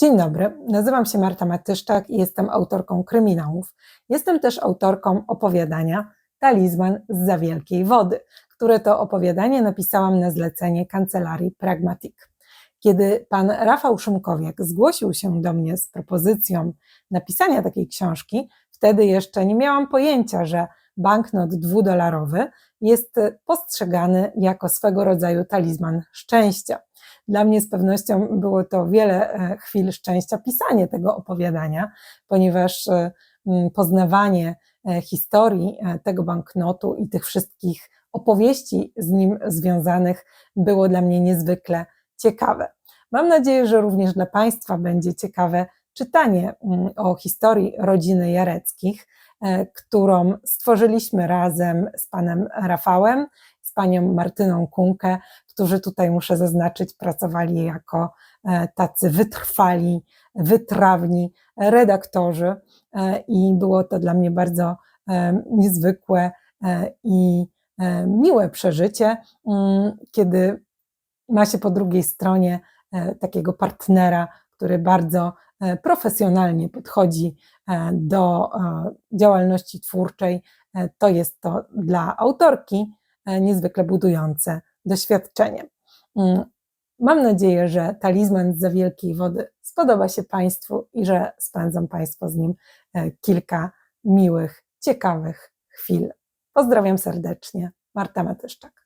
Dzień dobry, nazywam się Marta Matyszczak i jestem autorką kryminałów. Jestem też autorką opowiadania Talizman z za wielkiej wody, które to opowiadanie napisałam na zlecenie kancelarii Pragmatic. Kiedy pan Rafał Szymkowiak zgłosił się do mnie z propozycją napisania takiej książki, wtedy jeszcze nie miałam pojęcia, że banknot dwudolarowy jest postrzegany jako swego rodzaju talizman szczęścia. Dla mnie z pewnością było to wiele e, chwil szczęścia pisanie tego opowiadania, ponieważ e, poznawanie e, historii e, tego banknotu i tych wszystkich opowieści z nim związanych było dla mnie niezwykle ciekawe. Mam nadzieję, że również dla Państwa będzie ciekawe czytanie o historii rodziny Jareckich, e, którą stworzyliśmy razem z panem Rafałem, z panią Martyną Kunkę, którzy tutaj muszę zaznaczyć, pracowali jako e, tacy wytrwali, wytrawni redaktorzy e, i było to dla mnie bardzo e, niezwykłe e, i e, miłe przeżycie, mm, kiedy ma się po drugiej stronie e, takiego partnera, który bardzo e, profesjonalnie podchodzi e, do e, działalności twórczej. E, To jest to dla autorki e, niezwykle budujące doświadczenie. Mm, Mam nadzieję, że talizman z za wielkiej wody spodoba się Państwu i że spędzą Państwo z nim e, kilka miłych, ciekawych chwil. Pozdrawiam serdecznie, Marta Matyszczak.